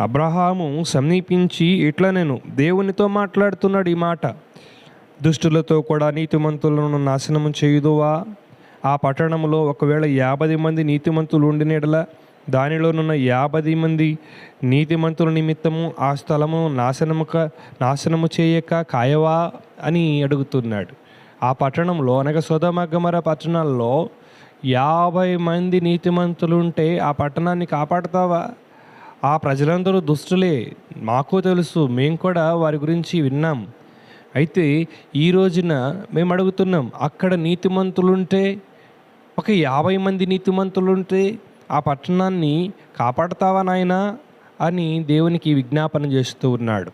అబ్రహాము సమీపించి ఇట్లా నేను దేవునితో మాట్లాడుతున్నాడు ఈ మాట. దుష్టులతో కూడా నీతిమంతులను నాశనము చేయుదువా? ఆ పట్టణంలో ఒకవేళ యాభై మంది నీతిమంతులు ఉండినడల దానిలోనున్న యాభై మంది నీతిమంతుల నిమిత్తము ఆ స్థలము నాశనముక నాశనము చేయక కాయవా? అని అడుగుతున్నాడు. ఆ పట్టణంలో అనగా సోదమగమర పట్టణాల్లో యాభై మంది నీతిమంతులు ఉంటే ఆ పట్టణాన్ని కాపాడుతావా? ఆ ప్రజలందరూ దుష్టులే. మాకు తెలుసు మేము కూడా వారి గురించి విన్నాం. అయితే ఈ రోజున మేము అడుగుతున్నాం అక్కడ నీతిమంతులుంటే ఒక యాభై మంది నీతిమంతులుంటే ఆ పట్టణాన్ని కాపాడతావా నాయనా అని దేవునికి విజ్ఞాపన చేస్తూ ఉన్నాడు.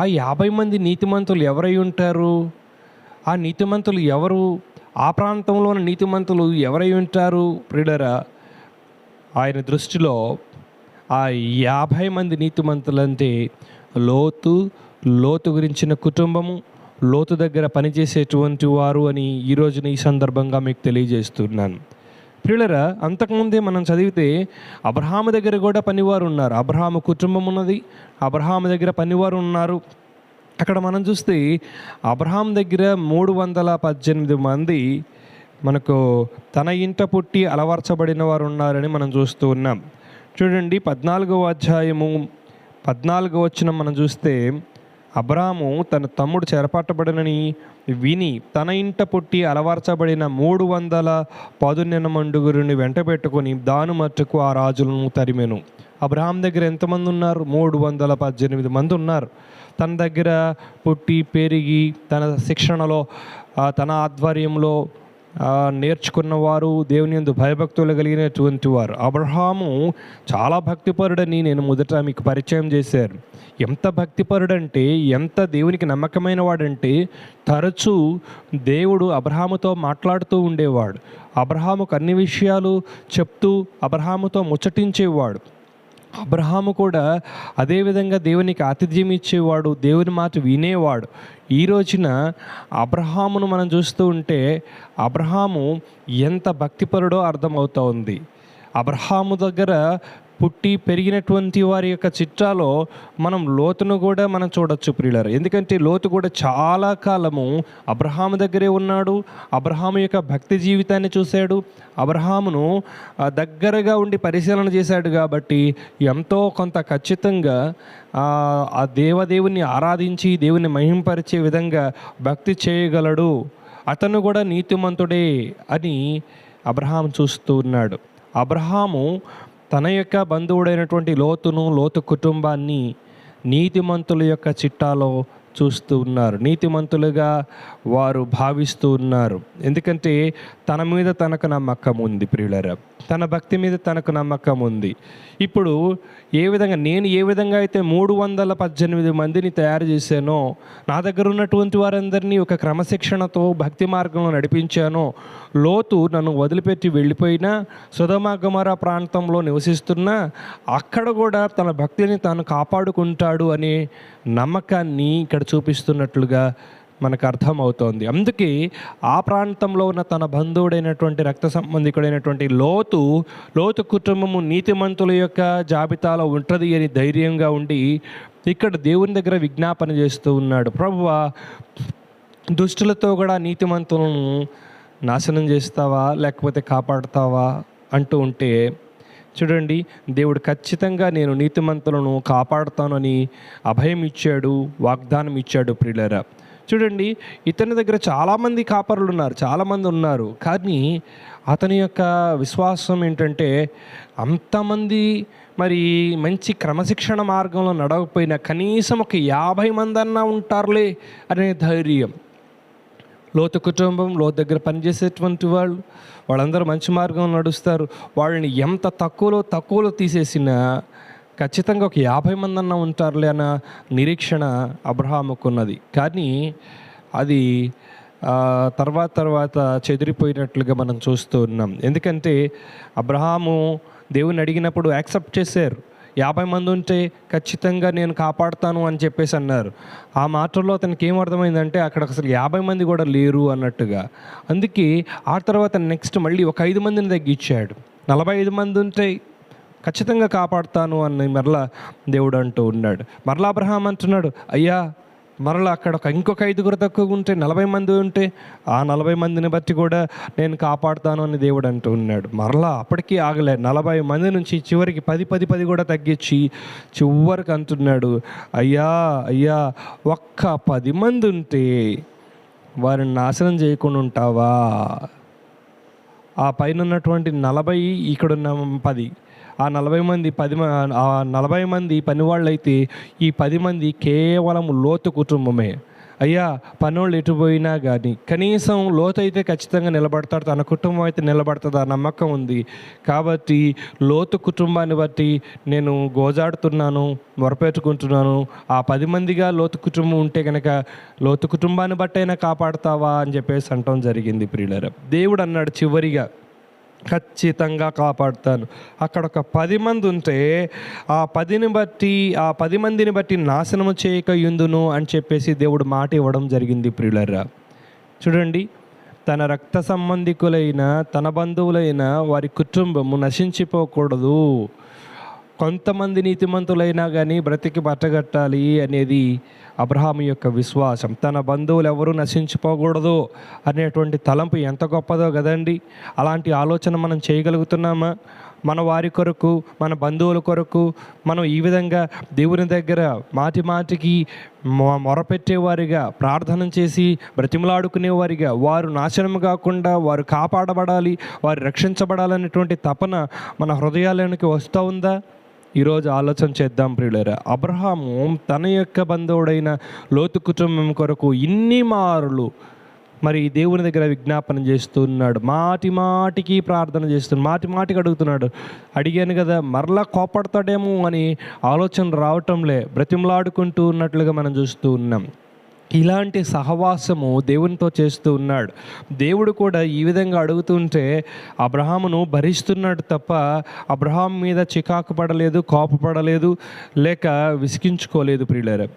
ఆ యాభై మంది నీతిమంతులు ఎవరై ఉంటారు? ఆ నీతిమంతులు ఎవరు? ఆ ప్రాంతంలో ఉన్న నీతిమంతులు ఎవరై ఉంటారు? ప్రిడరా ఆయన దృష్టిలో ఆ యాభై మంది నీతిమంతులంటే లోతు లోతు గురించిన కుటుంబము లోతు దగ్గర పనిచేసేటువంటి వారు అని ఈ రోజున ఈ సందర్భంగా మీకు తెలియజేస్తున్నాను. పిల్లరా అంతకుముందే మనం చదివితే అబ్రహాము దగ్గర కూడా పనివారు ఉన్నారు. అబ్రహాము కుటుంబం ఉన్నది అబ్రహాము దగ్గర పనివారు ఉన్నారు. అక్కడ మనం చూస్తే అబ్రహాం దగ్గర మూడు వందల పద్దెనిమిది మంది మనకు తన ఇంట పుట్టి అలవర్చబడిన వారు ఉన్నారని మనం చూస్తూ ఉన్నాం. చూడండి పద్నాలుగవ అధ్యాయము పద్నాలుగవ వచ్చిన మనం చూస్తే అబ్రాము తన తమ్ముడు చెరపట్టబడినని విని తన ఇంట పుట్టి అలవర్చబడిన మూడు వందల పదునెన మండుగురిని వెంటపెట్టుకొని దాను మట్టుకు ఆ రాజులను తరిమెను. అబ్రహాం దగ్గర ఎంతమంది ఉన్నారు? మూడు వందల పద్దెనిమిది మంది ఉన్నారు. తన దగ్గర పుట్టి పెరిగి తన శిక్షణలో తన ఆధ్వర్యంలో నేర్చుకున్నవారు దేవుని యందు భయభక్తులు కలిగినటువంటి వారు. అబ్రహాము చాలా భక్తిపరుడని నేను మొదట మీకు పరిచయం చేశారు. ఎంత భక్తిపరుడంటే ఎంత దేవునికి నమ్మకమైన వాడంటే తరచూ దేవుడు అబ్రహాముతో మాట్లాడుతూ ఉండేవాడు. అబ్రహాముకు అన్ని విషయాలు చెప్తూ అబ్రహాముతో ముచ్చటించేవాడు. అబ్రహాము కూడా అదేవిధంగా దేవునికి ఆతిథ్యం ఇచ్చేవాడు దేవుని మాట వినేవాడు. ఈ రోజున అబ్రహామును మనం చూస్తూ ఉంటే అబ్రహాము ఎంత భక్తిపరుడో అర్థమవుతా ఉంది. అబ్రహాము దగ్గర పుట్టి పెరిగినటువంటి వారి యొక్క చిట్టాలో మనం లోతును కూడా మనం చూడొచ్చు ప్రియులరు. ఎందుకంటే లోతు కూడా చాలా కాలము అబ్రహాము దగ్గరే ఉన్నాడు. అబ్రహాము యొక్క భక్తి జీవితాన్ని చూశాడు. అబ్రహామును దగ్గరగా ఉండి పరిశీలన చేశాడు కాబట్టి ఎంతో కొంత ఖచ్చితంగా ఆ ఆ దేవదేవుని ఆరాధించి దేవుని మహింపరిచే విధంగా భక్తి చేయగలడు. అతను కూడా నీతిమంతుడే అని అబ్రహాం చూస్తూ ఉన్నాడు. అబ్రహాము తన యొక్క బంధువుడైనటువంటి లోతును లోతు కుటుంబాన్ని నీతిమంతుల యొక్క చిట్టాలో చూస్తూ ఉన్నారు. నీతిమంతులుగా వారు భావిస్తూ ఉన్నారు. ఎందుకంటే తన మీద తనకు నమ్మకం ఉంది ప్రియులరా. తన భక్తి మీద తనకు నమ్మకం ఉంది. ఇప్పుడు ఏ విధంగా నేను ఏ విధంగా అయితే మూడు వందల పద్దెనిమిది మందిని తయారు చేశానో నా దగ్గర ఉన్నటువంటి వారందరినీ ఒక క్రమశిక్షణతో భక్తి మార్గంలో నడిపించానో లోతు నన్ను వదిలిపెట్టి వెళ్ళిపోయినా సుధమాగమర ప్రాంతంలో నివసిస్తున్నా అక్కడ కూడా తన భక్తిని తాను కాపాడుకుంటాడు అనే నమ్మకాన్ని ఇక్కడ చూపిస్తున్నట్లుగా మనకు అర్థమవుతోంది. అందుకే ఆ ప్రాంతంలో ఉన్న తన బంధువుడైనటువంటి రక్త సంబంధికుడైనటువంటి లోతు లోతు కుటుంబము నీతిమంతుల యొక్క జాబితాలో ఉంటుంది అని ధైర్యంగా ఉండి ఇక్కడ దేవుని దగ్గర విజ్ఞాపన చేస్తూ ఉన్నాడు. ప్రభువా దుష్టులతో కూడా నీతిమంతులను నాశనం చేస్తావా? లేకపోతే కాపాడుతావా? అంటూ ఉంటే చూడండి దేవుడు ఖచ్చితంగా నేను నీతిమంతులను కాపాడుతానని అభయం ఇచ్చాడు వాగ్దానం ఇచ్చాడు ప్రియులరా. చూడండి ఇతని దగ్గర చాలామంది కాపరులు ఉన్నారు చాలామంది ఉన్నారు. కానీ అతని యొక్క విశ్వాసం ఏంటంటే అంతమంది మరి మంచి క్రమశిక్షణ మార్గంలో నడవకపోయినా కనీసం ఒక యాభై మంది అన్నా ఉంటారులే అనే ధైర్యం. లోతు కుటుంబం లోతు దగ్గర పనిచేసేటువంటి వాళ్ళు వాళ్ళందరూ మంచి మార్గంలో నడుస్తారు. వాళ్ళని ఎంత తక్కువలో తక్కువలో తీసేసినా ఖచ్చితంగా ఒక యాభై మంది అన్న ఉంటారులే అన్న నిరీక్షణ అబ్రహాముకున్నది. కానీ అది తర్వాత తర్వాత చెదిరిపోయినట్లుగా మనం చూస్తూ ఉన్నాం. ఎందుకంటే అబ్రహాము దేవుని అడిగినప్పుడు యాక్సెప్ట్ చేశారు. యాభై మంది ఉంటే ఖచ్చితంగా నేను కాపాడుతాను అని చెప్పేసి అన్నారు. ఆ మాటల్లో అతనికి ఏం అర్థమైందంటే అక్కడ అసలు యాభై మంది కూడా లేరు అన్నట్టుగా. అందుకే ఆ తర్వాత నెక్స్ట్ మళ్ళీ ఒక ఐదు మందిని తగ్గించాడు. నలభై ఐదు మంది ఉంటే ఖచ్చితంగా కాపాడుతాను అని మరలా దేవుడు అంటూ ఉన్నాడు. మరలా అబ్రహాం అంటున్నాడు అయ్యా మరలా అక్కడ ఒక ఇంకొక ఐదుగురు తక్కువ ఉంటే నలభై మంది ఉంటే ఆ నలభై మందిని బట్టి కూడా నేను కాపాడుతాను అని దేవుడు అంటూ ఉన్నాడు. మరలా అప్పటికీ ఆగలే నలభై మంది నుంచి చివరికి పది పది పది కూడా తగ్గించి చివరికి అంటున్నాడు అయ్యా అయ్యా ఒక్క పది మంది ఉంటే వారిని నాశనం చేయకుండా ఉంటావా? ఆ పైన ఉన్నటువంటి నలభై ఇక్కడున్న పది ఆ నలభై మంది పది మ- ఆ నలభై మంది పనివాళ్ళు అయితే ఈ పది మంది కేవలం లోతు కుటుంబమే. అయ్యా పనోళ్ళు ఎటు పోయినా కానీ కనీసం లోతు అయితే ఖచ్చితంగా నిలబడతాడు తన కుటుంబం అయితే నిలబడుతుంది ఆ నమ్మకం ఉంది. కాబట్టి లోతు కుటుంబాన్ని బట్టి నేను గోజాడుతున్నాను మొరపెట్టుకుంటున్నాను. ఆ పది మందిగా లోతు కుటుంబం ఉంటే కనుక లోతు కుటుంబాన్ని బట్టైనా కాపాడుతావా అని చెప్పేసి అంటాం జరిగింది ప్రియులర. దేవుడు అన్నాడు చివరిగా ఖచ్చితంగా కాపాడుతాను. అక్కడ ఒక పది మంది ఉంటే ఆ పదిని బట్టి ఆ పది మందిని బట్టి నాశనము చేయక యుందును అని చెప్పేసి దేవుడు మాట ఇవ్వడం జరిగింది ప్రియులరా. చూడండి తన రక్త సంబంధికులైన తన బంధువులైన వారి కుటుంబము నశించిపోకూడదు. కొంతమంది నీతిమంతులైనా కానీ బ్రతికి బట్టగట్టాలి అనేది అబ్రహాం యొక్క విశ్వాసం. తన బంధువులు ఎవరూ నశించిపోకూడదు అనేటువంటి తలంపు ఎంత గొప్పదో కదండి. అలాంటి ఆలోచన మనం చేయగలుగుతున్నామా? మన వారి కొరకు మన బంధువుల కొరకు మనం ఈ విధంగా దేవుని దగ్గర మాటి మాటికి మొ- మొరపెట్టేవారిగా ప్రార్థన చేసి బ్రతిమలాడుకునేవారిగా వారు నాశనం కాకుండా వారు కాపాడబడాలి వారు రక్షించబడాలనేటువంటి తపన మన హృదయాలలోనికి వస్తూ ఉందా? ఈరోజు ఆలోచన చేద్దాం ప్రియులరా. అబ్రహాము తన యొక్క బంధువుడైన లోతు కుటుంబం కొరకు ఇన్ని మారులు మరి దేవుని దగ్గర విజ్ఞాపన చేస్తున్నాడు. మాటి మాటికి ప్రార్థన చేస్తున్నాడు. మాటి మాటికి అడుగుతున్నాడు. అడిగాను కదా మరలా కోపడతాడేమో అని ఆలోచన రావటంలే బ్రతిమలాడుకుంటూ ఉన్నట్లుగా మనం చూస్తూ ఉన్నాం. ఇలాంటి సహవాసము దేవునితో చేస్తూ ఉన్నాడు. దేవుడు కూడా ఈ విధంగా అడుగుతుంటే అబ్రహామును భరిస్తున్నాడు తప్ప అబ్రహాం మీద చికాకు పడలేదు కోపపడలేదు లేక విసిగించుకోలేదు ప్రియులర.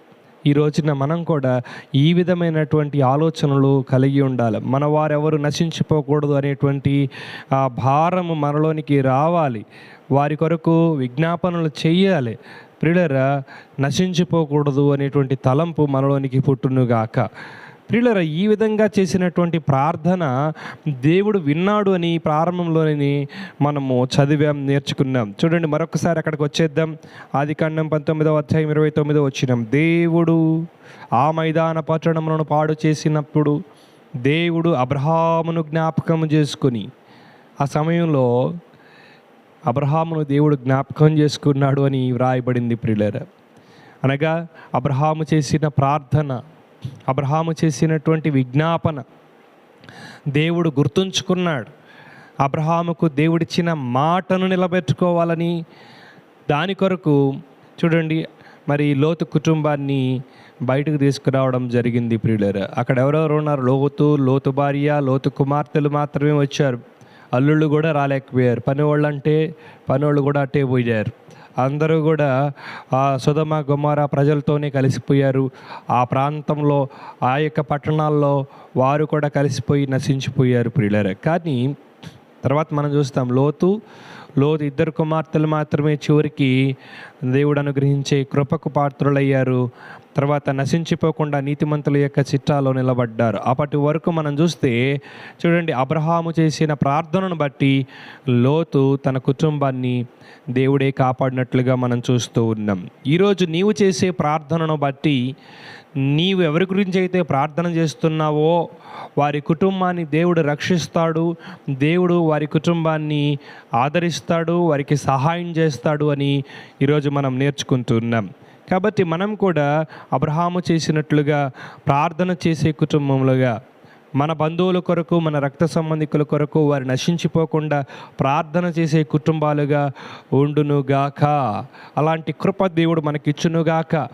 ఈ రోజున మనం కూడా ఈ విధమైనటువంటి ఆలోచనలు కలిగి ఉండాలి. మన వారెవరు నశించిపోకూడదు అనేటువంటి ఆ భారము మనలోనికి రావాలి. వారి కొరకు విజ్ఞాపనలు చేయాలి. ప్రియులరా నశించిపోకూడదు అనేటువంటి తలంపు మనలోనికి పుట్టునుగాక. ప్రియులరా ఈ విధంగా చేసినటువంటి ప్రార్థన దేవుడు విన్నాడు అని ప్రారంభంలోని మనము చదివాం నేర్చుకున్నాం. చూడండి మరొకసారి అక్కడికి వచ్చేద్దాం. ఆది కాండం పంతొమ్మిదవ అధ్యాయం ఇరవై తొమ్మిదో వచ్చినాం. దేవుడు ఆ మైదాన పట్టణములను పాడు చేసినప్పుడు దేవుడు అబ్రహామును జ్ఞాపకం చేసుకుని ఆ సమయంలో అబ్రహామును దేవుడు జ్ఞాపకం చేసుకున్నాడు అని వ్రాయబడింది ప్రియులర. అనగా అబ్రహాము చేసిన ప్రార్థన అబ్రహాము చేసినటువంటి విజ్ఞాపన దేవుడు గుర్తుంచుకున్నాడు. అబ్రహాముకు దేవుడిచ్చిన మాటను నిలబెట్టుకోవాలని దాని కొరకు చూడండి మరి లోతు కుటుంబాన్ని బయటకు తీసుకురావడం జరిగింది ప్రియులర్. అక్కడ ఎవరెవరు ఉన్నారు? లోతు లోతు భార్య లోతు కుమార్తెలు మాత్రమే వచ్చారు. అల్లుళ్ళు కూడా రాలేకపోయారు. పని వాళ్ళు అంటే పనివాళ్ళు కూడా అట్టే పోయారు. అందరూ కూడా ఆ సుధమ గుమార ప్రజలతోనే కలిసిపోయారు. ఆ ప్రాంతంలో ఆ యొక్క పట్టణాల్లో వారు కూడా కలిసిపోయి నశించిపోయారు ప్రియులరే. కానీ తర్వాత మనం చూస్తాం లోతు లోతు ఇద్దరు కుమార్తెలు మాత్రమే చివరికి దేవుడు అనుగ్రహించే కృపకు పాత్రులయ్యారు. తర్వాత నశించిపోకుండా నీతిమంతుల యొక్క చిట్టాలో నిలబడ్డారు. అప్పటి వరకు మనం చూస్తే చూడండి అబ్రహాము చేసిన ప్రార్థనను బట్టి లోతు తన కుటుంబాన్ని దేవుడే కాపాడినట్లుగా మనం చూస్తూ ఉన్నాం. ఈరోజు నీవు చేసే ప్రార్థనను బట్టి నీవు ఎవరి గురించి అయితే ప్రార్థన చేస్తున్నావో వారి కుటుంబాన్ని దేవుడు రక్షిస్తాడు దేవుడు వారి కుటుంబాన్ని ఆదరిస్తాడు వారికి సహాయం చేస్తాడు అని ఈరోజు మనం నేర్చుకుంటున్నాం కాబట్టి మనం కూడా అబ్రహాము చేసినట్లుగా ప్రార్థన చేసే కుటుంబములుగా మన బంధువుల కొరకు మన రక్త సంబంధికుల కొరకు వారు నశించిపోకుండా ప్రార్థన చేసే కుటుంబాలుగా ఉండునుగాక. అలాంటి కృప దేవుడు మనకిచ్చునుగాక.